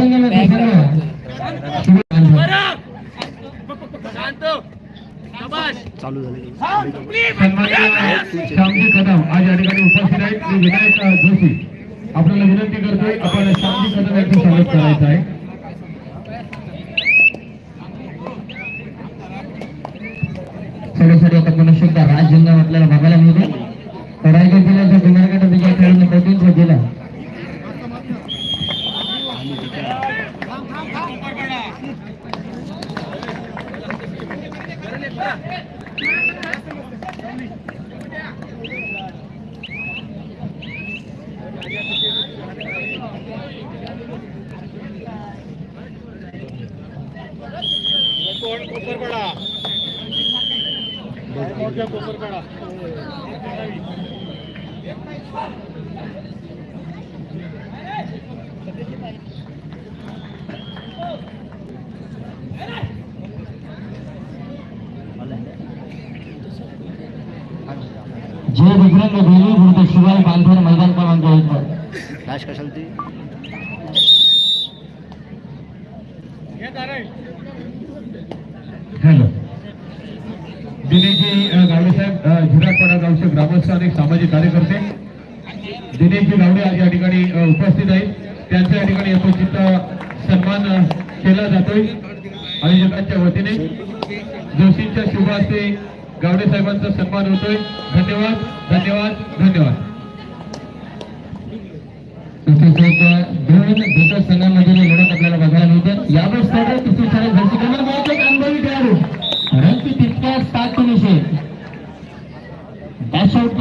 संघ मित्र संघ शिवाय श्यामजी कदम आज या ठिकाणी उपस्थित आहेत मी विनायक जोशी आपल्याला विनंती करतोय आपण श्यामजी कदम यांचं स्वागत करायचं आहे. थोडंसं आता पुन्हा शब्द राजजंग आपल्याला बघायला मिळतो रायगड जिल्ह्याच्या गुन्हेगार विजय खेळाडूंनी प्रतिनिधित्व दिलं जय विक्रम बेली शिवाय बांधर मैदान क्रमांक एक कशाला हॅलो दिनेशजी अ, गावडे गावचे ग्रामस्थ आणि सामाजिक कार्यकर्ते. दिनेशजी गावडे आज या ठिकाणी उपस्थित आहेत. त्यांच्या या ठिकाणी यथोचित सन्मान केला जातोय. आयोजकांच्या वतीने. जोशींच्या शुभास्ते गावडे साहेबांचा सन्मान होतोय. धन्यवाद धन्यवाद धन्यवाद. तसेच दोन दिग्गज संघांमधील लढत आपल्याला बघायला मिळते यावर सर्व तिसरी शाळेत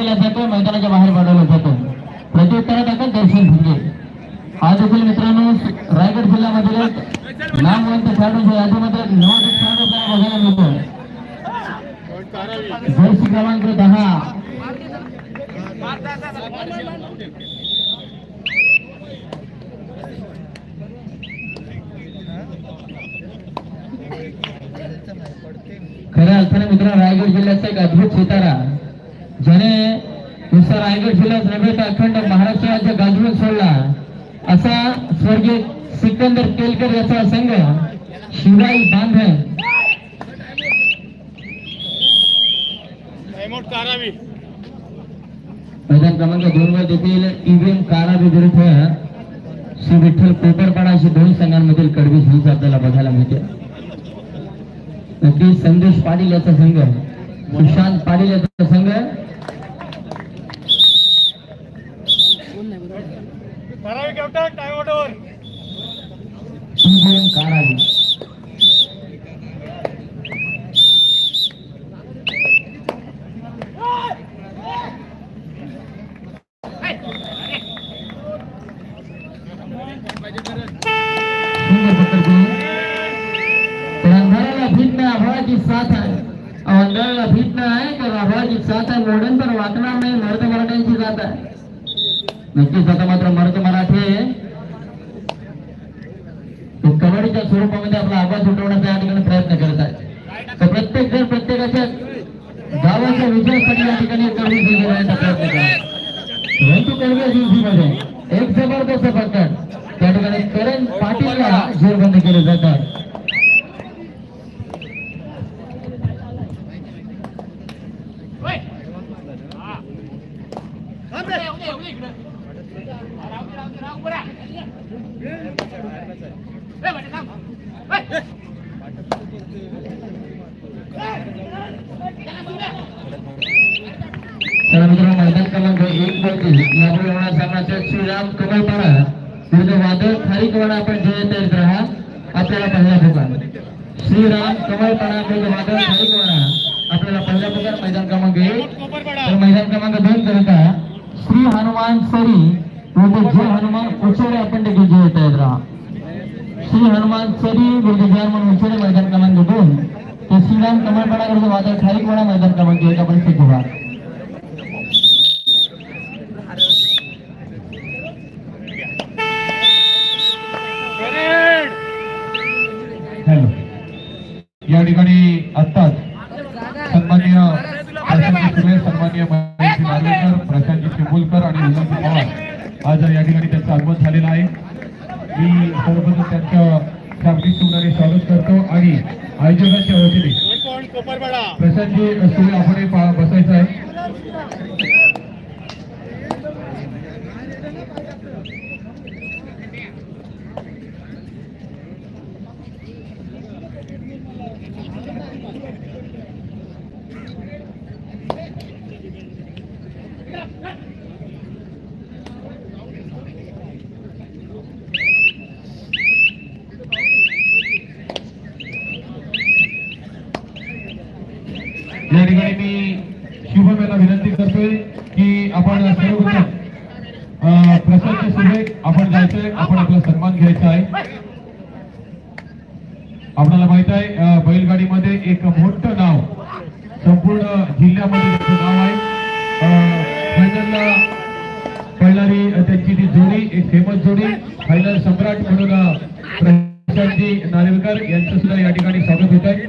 केलं जातं मैदानाच्या बाहेर पाठवलं जातं प्रत्युत्तरात आता दर्शन भिंगे हा देखील मित्रांनो रायगड जिल्ह्यामधील नामवंत खेळाडूंच्या यादीमध्ये नऊ खेळाडू बघायला मिळतो. जर्सी क्रमांक दहा. खऱ्या अर्थाने मित्र रायगड जिल्ह्याचा एक अद्भुत सितारा. ज्याने नुसता रायगड जिल्ह्यात नव्हे तर अखंड महाराष्ट्र राज्य गाजवून सोडला. असा स्वर्गीय सिकंदर केलकर याचा संघ शिवाई बांधव. मैदान क्रमांक दोन वर देखील ईव्हीएम काराबी विरुद्ध श्री विठ्ठल कोपरपाडा अशी दोन संघांमधील कडवी झुंज आपल्याला बघायला मिळते. नक्की संदेश पाटील याचा संघ सुशांत पाटील याचा संघ ईव्हीएम काराबी सुंदर पकड़ते तर अंधाराला भीत नाही आभाळाची साथ आहे अहो, अंधाराला भीत नाही तर आभाळाची साथ आहे मोडन तर वाकणार नाही मर्द मराठ्यांची जात आहे नक्कीच आता मात्र मर्द मराठे. कबड्डीच्या स्वरूपामध्ये आपला आवाज उठवण्याचा या ठिकाणी प्रयत्न करत आहे तर प्रत्येक जण प्रत्येकाच्या गावाच्या विजयासाठी या ठिकाणी कडवी घेण्याचा प्रयत्न करत परंतु कडव्या दिवशीमध्ये एक जबरदस्त पकड त्या ठिकाणी करण पाटीलला जेरबंद केले जातात तर मित्रांनो मैदान क्रमांक एक वरती यापुढे होणार सामनाच्या श्रीराम कमलपाडा. विरुद्ध वादळ खारीकवाडा आपण जे येत राहा आपल्याला पहिला पुकार. श्रीराम कमलपाडा विरुद्ध वादळ खारीकवाडा. आपल्याला पहिला पुकार मैदान क्रमांक एक. तर मैदान क्रमांक दोन करिता श्री हनुमान सरी विरुद्ध जय हनुमान उचोरे आपण देखील जे येत राहा श्री हनुमान सरी विरुद्ध जय हनुमान उचोरे मैदान क्रमांक दोन. तर श्रीराम कमलपाडा विरुद्ध वादळ खारीकवाडा मैदान क्रमांक एक आपण सिद्ध व्हा हॅलो या ठिकाणी आत्ताच सन्मान्य सन्मान्य महेशजी नार्वेकर प्रशांतजी चिंबुलकर आणि विनोदजी पवार. आज या ठिकाणी त्यांचं आगमन झालेलं आहे. मी सर्वप्रथम त्यांच्या शाब्दिक सुंदरी स्वागत करतो आणि आयोजकांच्या वतीने. प्रशांतजी सुरे आपण बसायचं आहे या ठिकाणी मी शुभम यांना विनंती करतोय की आपण सर्वप्रथम अं, प्रसादजी सुरे आपण जायचंय आपण आपला सन्मान घ्यायचा आहे आपल्याला माहीत आहे अं, बैलगाडीमध्ये एक मोठं नाव. संपूर्ण जिल्ह्यामध्ये नाव आहे. अं, फायनलला पळणारी त्यांची ती जोडी एक फेमस जोडी फायनल सम्राट म्हणून प्रशांतजी नार्वेकर यांचं सुद्धा या ठिकाणी स्वागत होत आहे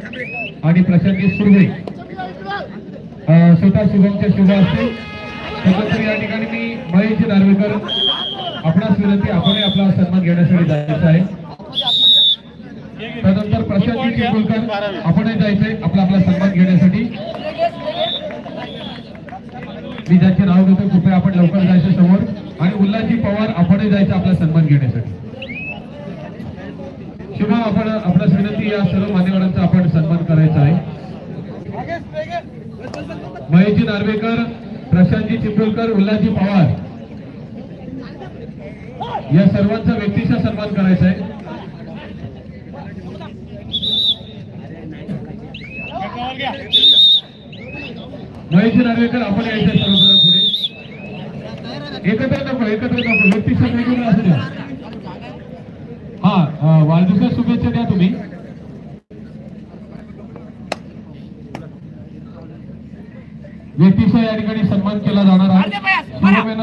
आणि प्रशांतजी सुर्वे अं, स्वतः शुभमच्या शुभ असतील. त्यानंतर या ठिकाणी मी महेश नार्वेकर आपणास विनंती आपणही आपला सन्मान घेण्यासाठी जायचं आहे. आपणही जायचंय आपला आपला सन्मान घेण्यासाठी. मी ज्यांचे नाव घेतो कृपया आपण लवकर जायचं समोर. आणि उल्हासजी पवार आपणही जायचं आपला सन्मान घेण्यासाठी. शुभम आपण आपणास विनंती या सर्व मान्यवरांचा आपण सन्मान करायचा आहे. महेशजी नार्वेकर प्रशांतजी चिपळूणकर उल्हासजी पवार. या सर्वांचा व्यक्तिशः सन्मान करायचा आहे. महेशजी नार्वेकर आपण यायचं सर्वप्रथम पुढे. एकत्र नको एकत्र नको व्यक्तिशः वेगवेगळं असू द्या. हा अं, वाढदिवसा शुभेच्छा द्या तुम्ही. व्यक्तीचा या ठिकाणी सन्मान केला जाणार आहे.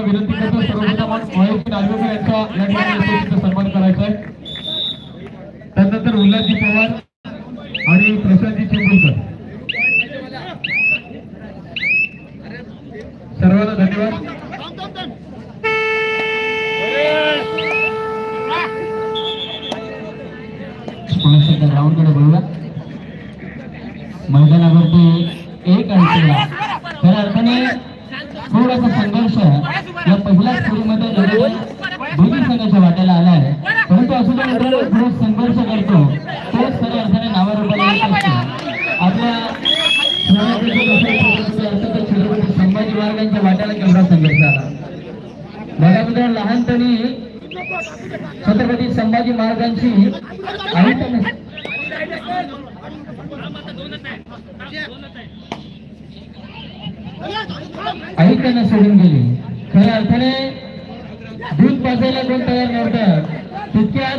विनंती करतो सर्वप्रथम महेश नार्वेकर यांचा या ठिकाणी सन्मान करायचा आहे. त्यानंतर उल्हासजी पवार आणि प्रशांतजी चिंबुलकर सर्वांना धन्यवाद पुण्याच्या ग्राउंडकडे बघूया मैदानावरती एक अडचणला खऱ्या अर्थाने थोडासा संघर्ष या पहिल्याच फेरीमध्ये दोन्ही दोन्ही संघाच्या वाट्याला आला आहे. परंतु असं काही जो संघर्ष करतो तोच खऱ्या अर्थाने नावारूपाला येत असतो. आपल्या संभाजी महाराजांच्या वाट्याला केवढा संघर्ष आला. बघा लहानपणी छत्रपती संभाजी महाराजांची आई त्यांना- सोडून गेली. खऱ्या अर्थाने दूध पाजायला कोण तयार नव्हतं तितक्यात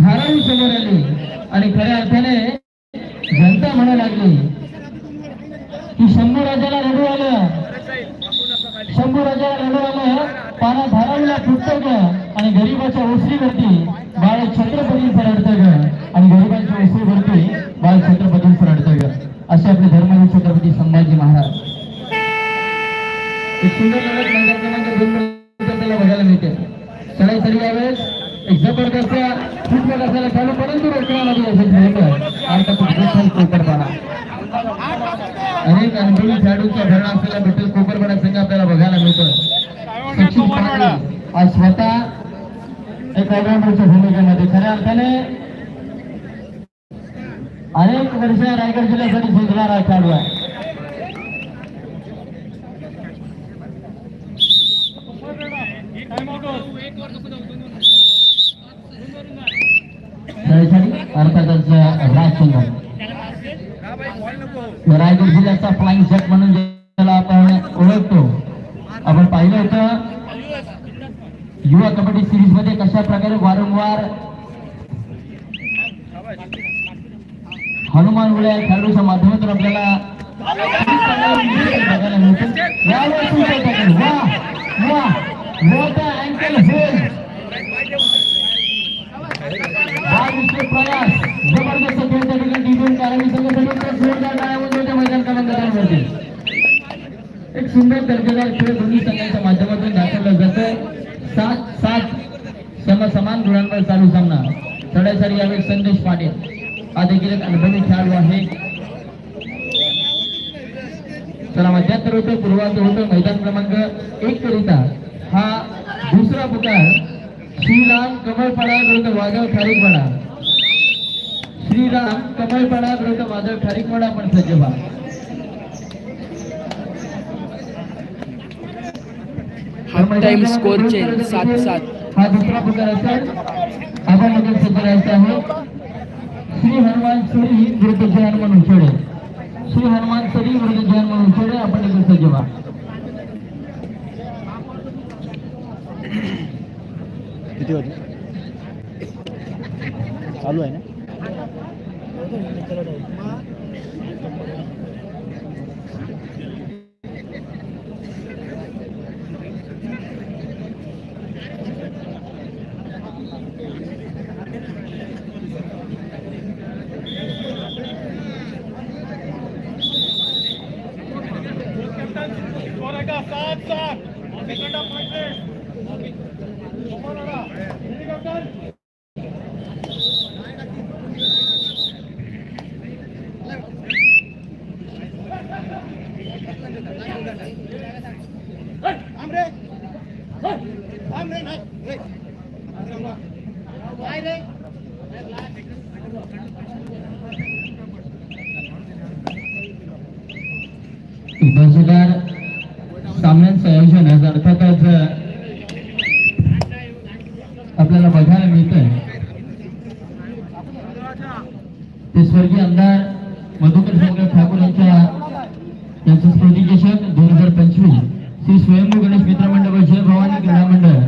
धारावी समोर आली. आणि खऱ्या अर्थाने जनता म्हणू लागली की शंभू राजाला रडू आलं. शंभू राजाला रडू आलं पाना धारावीला फुटतं ग आणि गरीबाच्या ओसरीवरती बाळ छत्रपती रडतं ग. आणि गरिबांच्या ओसरीवरती बाल छत्रपतींचं रडतं असे आपले धर्मवीर छत्रपती संभाजी महाराज. एक सुंदर लढत मैदान क्रमांक दोन आपल्याला बघायला मिळते. चढाई तरी यावेळेस एक जबरदस्त फुटबॉल असायला चालू परंतु रोखण्यामध्ये असेल आता तो कोकरपाडा अनेक अनुभवी खेळाडूंचा भरणा असलेला विठ्ठल कोकरपाडा संघ आपल्याला बघायला मिळतो. सचिन पाटील आज स्वतः एक ऑलराऊंडरच्या भूमिकेमध्ये. खऱ्या अर्थाने अनेक वर्ष रायगड जिल्ह्यासाठी झुंजणारा खेळाडू आहे. अर्थातच राजचंद्र रायगड जिल्ह्याचा फ्लाइंग जट म्हणून ज्याला आपण ओळखतो आपण पाहिलं होतं युवा कबड्डी सिरीजमध्ये कशा प्रकारे वारंवार हनुमान उड्या खेळाडूच्या माध्यमातून आपल्याला बघायला हा प्रयास जबरदस्त खेळ त्या ठिकाणी कारणी जोरदार मैदान क्रमांकावरती एक सुंदर दर्जेदार खेळ दोन्ही संघांच्या माध्यमातून दाखवला जातं सात सात समान सम समान गुणांवर चालू सामना. चढाईसाठी यावेळी संदेश पाटील. हा देखील एक अनुभवी खेळाडू आहे. चला मध्यांतर होतं पूर्वांत होतं मैदान क्रमांक एक करिता हा दुसरा पुकार श्रीराम कमळपणा विरुद्ध वादळ खारीकपणा श्रीराम कमळपणा विरुद्ध वादळ खारीकपणा पण सज्ज व्हा. टाइम स्कोर चेंज सात सात. हा दुसरा पुकार असेल. आपण सज्ज राहायचं आहे. श्री हनुमान सरी विरुद्ध जय हनुमान उछोडे श्री हनुमान सरी विरुद्ध जय हनुमान उछोडे आपण लगेच जेव्हा किती होते चालू आहे ना दर्शकार सामन्यांचं आयोजन आज अर्थातच आपल्याला बघायला मिळतंय ते स्वर्गीय आमदार मधुकर शंकर ठाकूर यांच्या यांचं स्मृतिकेशक दोन हजार पंचवीस श्री स्वयंभू गणेश मित्र मंडळ व जय भवानी क्रीडा मंडळ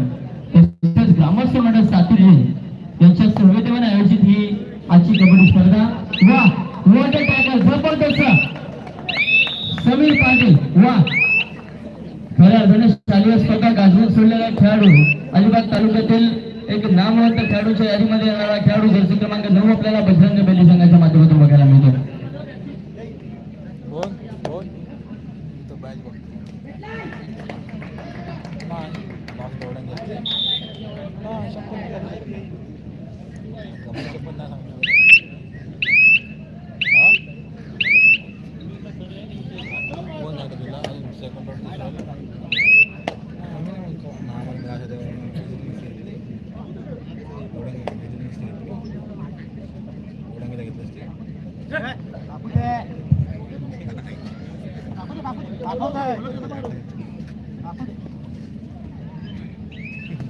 तसेच ग्रामस्थ मंडळ सातिर्जे यांच्या सहवेदेवाने आयोजित ही आजची कबड्डी स्पर्धा वा वॉटर टॅकल जबरदस्त समीर पाटील वा खऱ्या अर्थाने शालेय स्पर्धा गाजवून सोडलेला खेळाडू अलिबाग तालुक्यातील एक नामवंत खेळाडूच्या यादीमध्ये येणारा खेळाडू जर्सी क्रमांक नऊ आपल्याला बजरंग बेली संघाच्या माध्यमातून बघायला मिळतो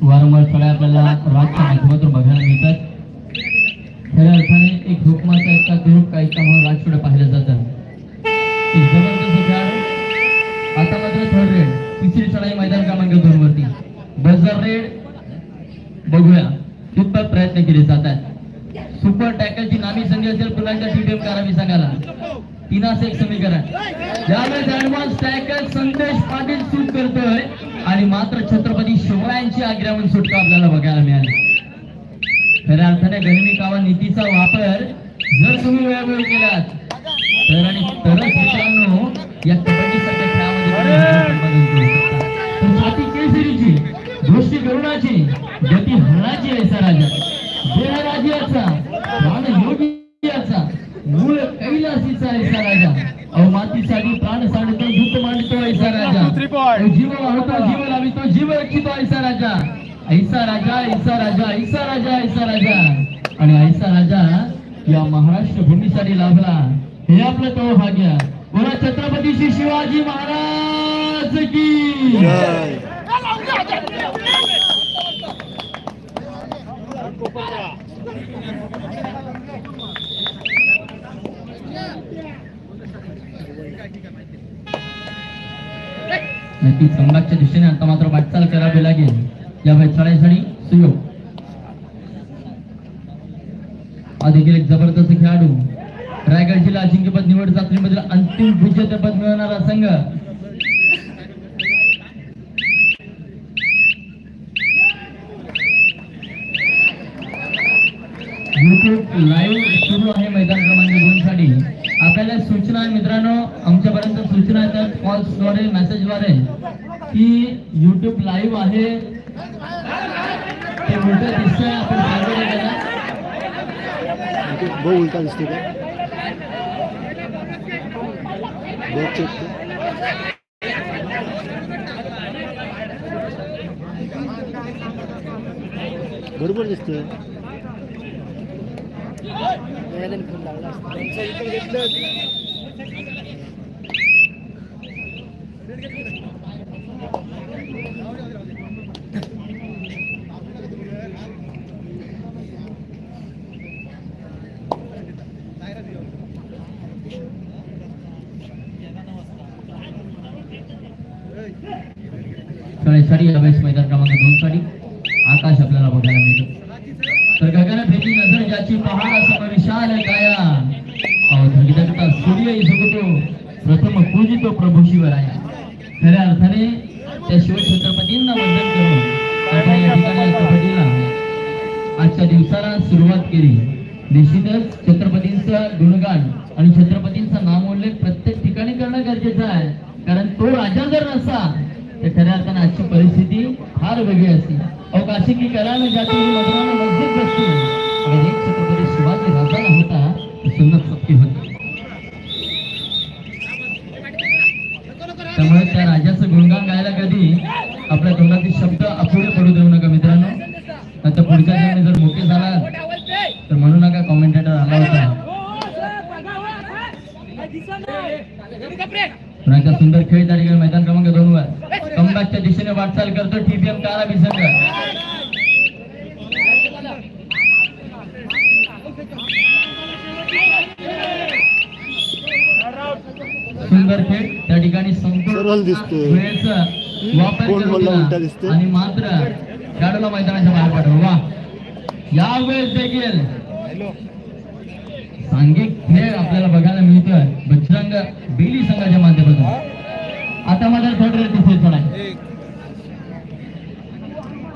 वारंवार थोड्या आपल्याला राजच्या माध्यमातून बघायला मिळतात. संधी असेल पुन्हा एकदा टीडीएम करावी सांगायला एक समीकरण यावेळेस ऍडव्हान्स टॅकल संदेश पाटील सूट करतोय आणि मात्र छत्रपती शिवरायांची आग्र्याहून सुटका आपल्याला बघायला मिळाली. खऱ्या अर्थाने गनिमी कावा नीतीचा वापर जर तुम्ही वेळोवेळी केलात तर आणि तरच मित्रांनो या कबड्डी सारख्या खेळामध्ये तुम्ही विजय संपादन करू शकता. तर छाती केसरीची दृष्टी करुणाची गती हरणाची ऐसा राजा देहराज्याचा प्राण योगीचा मूळ कैलासीचा ऐसा राजा अहो मातीसाठी प्राण साडतो धूत मांडतो ऐसा राजा जीव वाहतो जीव लावितो जीव रक्षितो ऐसा राजा ऐसा राजा ऐसा राजा ऐसा राजा ऐसा राजा. आणि ऐसा राजा या महाराष्ट्र भूमीसाठी लाभला. हे आपलं तो भाग्य बोला छत्रपती श्री शिवाजी महाराज की जय. नक्कीच संघाच्या दिशेने आता मात्र वाटचाल करावी लागेल. या चढाईसाठी सुयोग. हा देखील एक जबरदस्त खेळाडू. रायगड जिल्हा अजिंक्यपद निवड चाचणीमधील अंतिम विजेतेपद मिळवणारा संघ युट्यूब लाईव्ह सुरू आहे मैदान क्रमांक दोन साठी. आपल्याला सूचना आहे मित्रांनो आमच्यापर्यंत सूचना येतात कॉल्सद्वारे मेसेजद्वारे की युट्यूब लाईव्ह आहे. ते उलट दिसतंय आपण सांगू उलटा दिसतो का? बरोबर दिसतोय. फोन लागला असता. साडेसाडी यावेळेस मैदान क्रमांक दोन साठी आकाश आपल्याला बघायला मिळतो तर गगनभेदी नजर ज्याची पहाड असं विशाल काया अहो धगधगता सूर्य सुगतो प्रथम पूजितो प्रभू शिवराय. खऱ्या अर्थाने त्या शिवछत्रपतींना वंदन करून आता या ठिकाणी कबड्डीला आजच्या दिवसाला सुरुवात केली. निश्चितच छत्रपतींचं गुणगान आणि छत्रपतींचा नामोल्लेख प्रत्येक ठिकाणी करणं गरजेचं आहे. कारण तो राजा जर नसता तर खऱ्या अर्थाने आजची परिस्थिती फार वेगळी असते. अहो काशी की कलानं जाती मधुरानं मस्जिद बसती. खेळ ठिकाणी मैदान क्रमांक दोन वर. कमबॅकच्या दिशेने वाटचाल करतो टीपीएम कारा विसंग. सुंदर खेळ. त्या ठिकाणी दिसतोय. वेळेचा वापर? आणि मात्र खेळाडूला मैदानाच्या बाहेर पाठव. वा. यावेळेस देखील सांघिक खेळ आपल्याला बघायला मिळतोय. बजरंग बेली संघाच्या माध्यमातून. आता माझा थर्ड रेट दिसेल थोडा.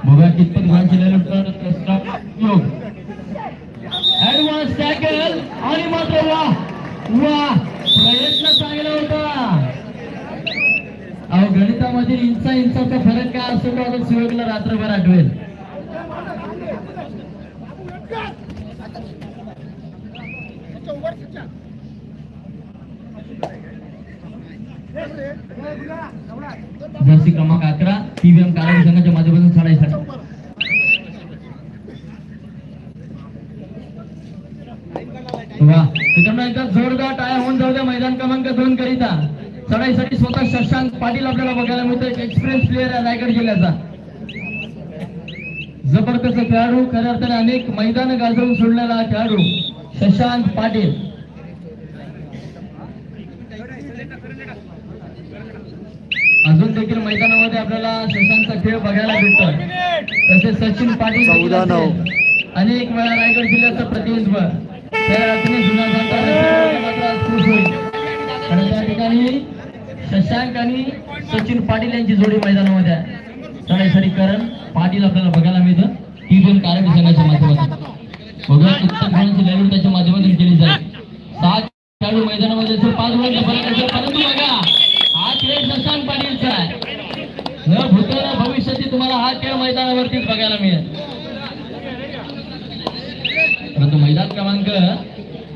बघा कितपत गुणांची योग. ऍडव्हान्स टॅकल आणि मात्र वा वा प्रयत्न चांगला होता. अहो गणितामधील इंचा इंचाचा फरक काय असतो तो आता सुयोगला रात्रभर आठवेल. जर्सी क्रमांक अकरा टीव्हीएम कारण संघाच्या माध्यमातून साडेसाठ वा मित्रांनो एकदा जोरदार टाळ्या होऊन जाऊ द्या मैदान क्रमांक दोन करिता. चढाईसाठी स्वतः शशांक पाटील आपल्याला बघायला मिळतो एक एक्सपिरियन्स प्लेअर आहे रायगड जिल्ह्याचा. जबरदस्त खेळाडू खऱ्या अर्थाने अनेक मैदान गाजवून सोडलेला खेळाडू शशांक पाटील अजून देखील मैदानामध्ये आपल्याला शशांकचा खेळ बघायला भेटतोय. तसेच सचिन पाटील. अनेक वेळा रायगड जिल्ह्याचं प्रतिनिधित्व. त्या ठिकाणी शशांक आणि सचिन पाटील यांची जोडी मैदानामध्ये आहे. चढाईसाठी करण पाटील आपल्याला बघायला मिळतं. ती दोन कारणी संघाच्या माध्यमातून. बघूया कित्येक गुणांची लढत त्याच्या माध्यमातून केली जाईल. सहा खेळाडू मैदानामध्ये पाच असेल परंतु बघा हा खेळ शशांक पाटीलचा आहे न भूत न भविष्याची तुम्हाला हा खेळ मैदानावरतीच बघायला मिळेल. परंतु मैदान क्रमांक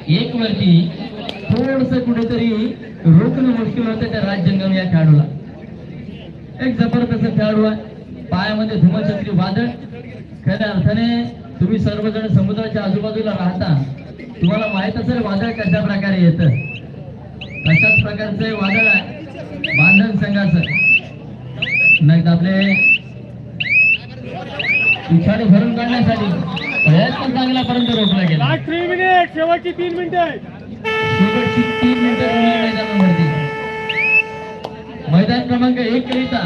एक वरती थोडस कुठेतरी रोखणं मुश्किल होतं त्या राजजंगम या खेळाडूला. एक जबरदस्त खेळाडू आहे. पायामध्ये धुमछत्री वादळ. खऱ्या अर्थाने तुम्ही सर्वजण समुद्राच्या आजूबाजूला राहता. तुम्हाला माहीत असेल वादळ कशा प्रकारे येतं. तशाच प्रकारचं वादळ आहे. बांधण संघाचं. नाही आपले. पिछाडी भरून काढण्यासाठी. प्रयत्न चांगल्यापर्यंत रोखला गेला. थ्री मिनिट शेवटची तीन मिनिटं शेवटची तीन मिनिटं मैदानावरती. मैदान क्रमांक एक करिता.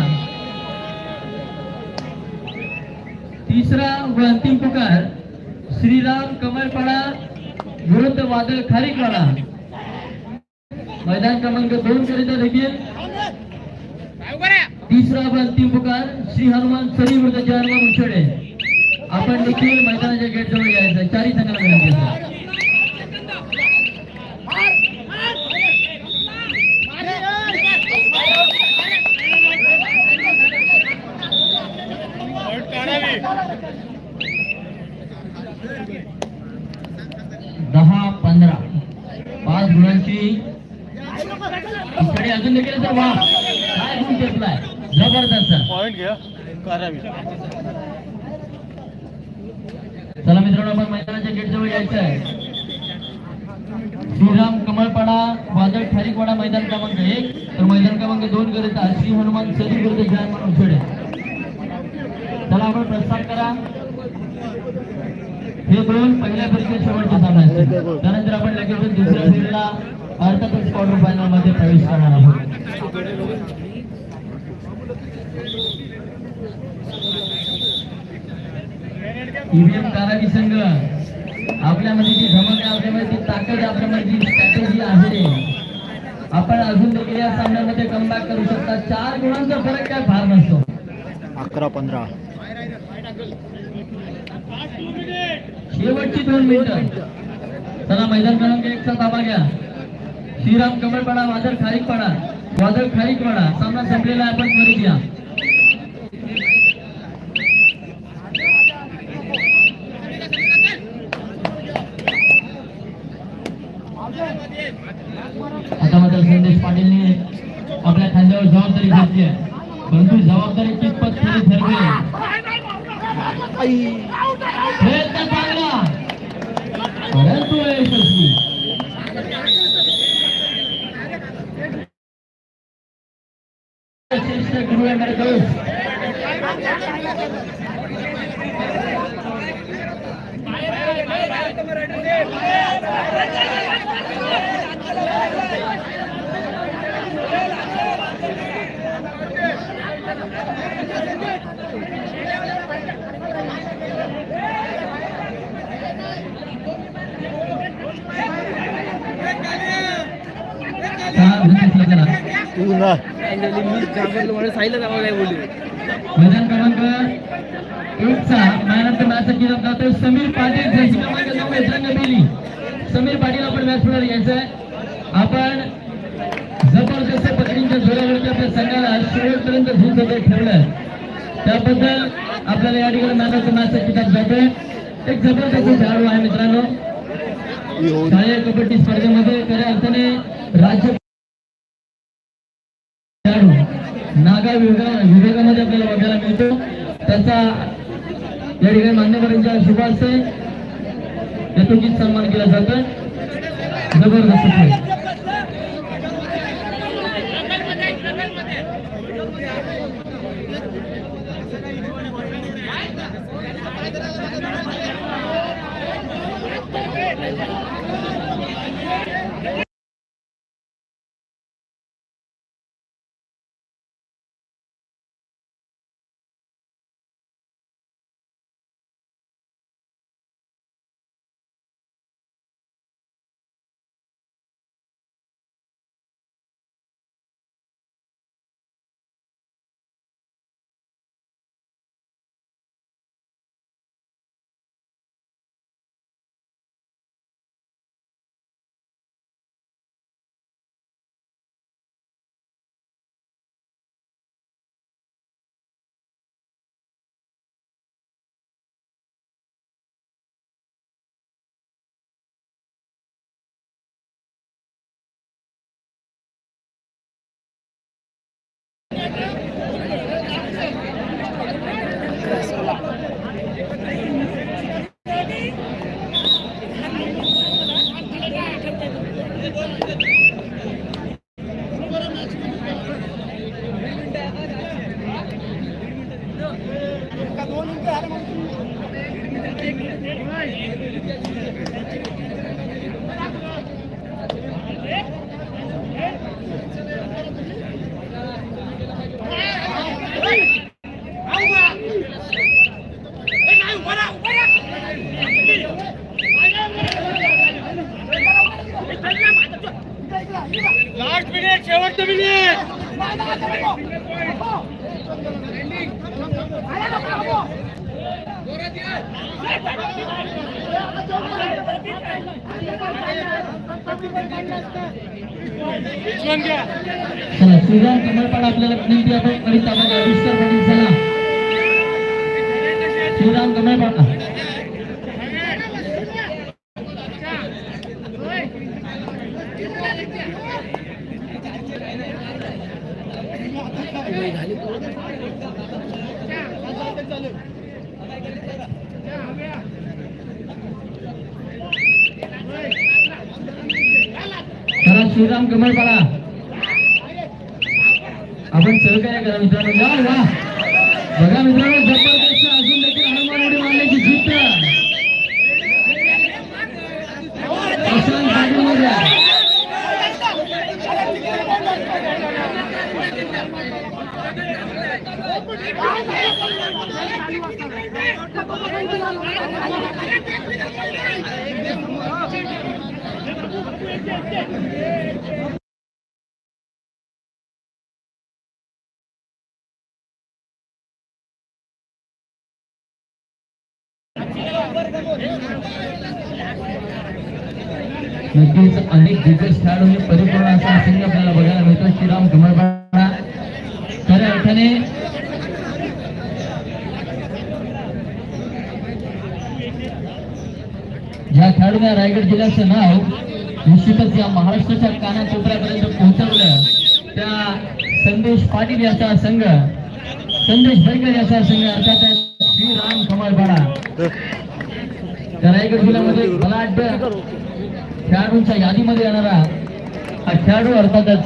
तिसरा व अंतिम पुकार श्रीराम कमलपाडा विरुद्ध वादळ खारीकवाडा. मैदान क्रमांक दोन करिता देखील. तिसरा व अंतिम पुकार. श्री हनुमान सरी विरुद्ध जय हनुमान उंचडे आपण देखील मैदानाच्या गेट जवळ यायचं. चारही संघाला दहा पंधरा. पाच गुणांची. अजून देखील तर काय गुण टेपलाय जबरदस्त पॉइंट घ्या. करावी चला मित्रांनो आपण मैदानाच्या गेट जवळ यायचं आहे श्रीराम कमळपाडा वादळ खारीकवाडा मैदान क्रमांक एक. तर मैदान क्रमांक दोन करिता श्री हनुमान सदी विरुद्ध जय म्हणून चला आपण प्रस्थान करा. हे दोन पहिल्या परीक्षेत शेवटचे सामने असतील. त्यानंतर आपण लगेच दुसऱ्या फेरीला अर्थातच क्वार्टर फायनलमध्ये प्रवेश करणार आहोत. ईव्हीएम कारागी संघ. आपल्यामध्ये जी धमक आहे आपल्यामध्ये जी ताकद आपल्यामध्ये जी स्ट्रॅटेजी आहे आपण अजून देखील या सामन्यामध्ये कमबॅक करू शकता. चार गुणांचा फरक काय? फार नसतो. अकरा पंधरा. शेवटची दोन मिनिटं. चला मैदान क्रमांक एकचा ताबा घ्या. श्रीराम कमळपाडा वादळ खारीकपाडा. वादळ खारीकपाडा. सामना संपलेला आपण त्वरित घ्या आता मात्र संदेश पाटीलने आपल्या खांद्यावर जबाबदारी घेतली आहे. परंतु जबाबदारी कितपत खरी ठरली प्रयत्न चांगला परंतु यशस्वी. गुरु आहे मेरे दोस्त सहा विकेटला करा तू ना फायनली मी घाबरलो म्हणून साईला जावं काय बोलू मैदान क्रमांक एकचा मॅन ऑफ द मॅच किताब जातोय समीर पाटील क्रमांक नऊ रंगबेली समीर पाटील आपण मॅच पुढे घ्यायचंय. आपण जबरदस्त पत्नीच्या जोरावरती आपल्या संघाला शेवटपर्यंत झुंज ठेवलं त्याबद्दल आपल्याला या ठिकाणी मॅन ऑफ किताब जातोय. एक जबरदस्त खेळाडू आहे मित्रांनो. शालेय कबड्डी स्पर्धेमध्ये खऱ्या अर्थाने राज्य खेळाडू नागा विभागा विभागामध्ये आपल्याला बघायला मिळतो. त्याचा या ठिकाणी मान्यवरांच्या शुभ यथोचित सन्मान केला जातोय? जबरदस्त खेळ. दोन शिवराम कमळे पाटा शिवराम कमळपाडा आपण सहकार्य करा मित्रांनो? बघा मित्रांनो. नक्कीच अनेक दिग्गज खेळाडूंनी परिपूर्ण असा संघ आपल्याला बघायला मिळतो. श्रीराम कमळपाडा खऱ्या अर्थाने ज्या खेळाडूने रायगड जिल्ह्याचं नाव निश्चितच या महाराष्ट्राच्या कानाकोपऱ्यापर्यंत पोहोचवलं. त्या संदेश पाटील याचा संघ संदेश बैकर याचा संघ अर्थात श्रीराम कमळपाडा त्या रायगड जिल्ह्यामध्ये वाटतं खेळाडूंच्या यादीमध्ये येणारा हा खेळाडू अर्थातच